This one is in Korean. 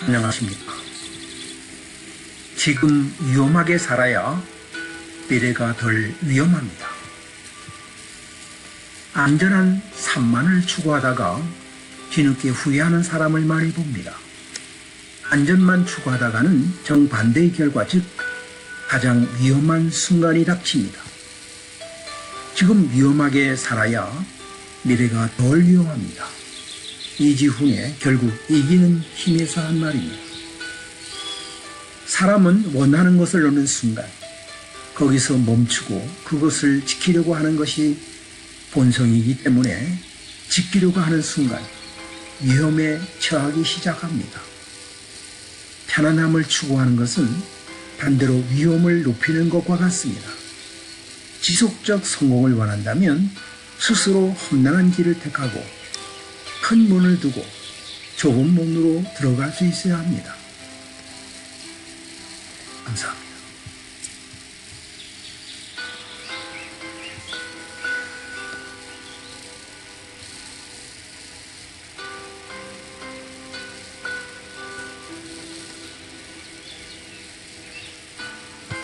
안녕하십니까. 지금 위험하게 살아야 미래가 덜 위험합니다. 안전한 산만을 추구하다가 뒤늦게 후회하는 사람을 많이 봅니다. 안전만 추구하다가는 정반대의 결과 즉 가장 위험한 순간이 닥칩니다. 지금 위험하게 살아야 미래가 덜 위험합니다. 이지훈의 결국 이기는 힘에서 한 말입니다. 사람은 원하는 것을 얻는 순간 거기서 멈추고 그것을 지키려고 하는 것이 본성이기 때문에 지키려고 하는 순간 위험에 처하기 시작합니다. 편안함을 추구하는 것은 반대로 위험을 높이는 것과 같습니다. 지속적 성공을 원한다면 스스로 험난한 길을 택하고 큰 문을 두고 좁은 문으로 들어갈 수 있어야 합니다. 감사합니다.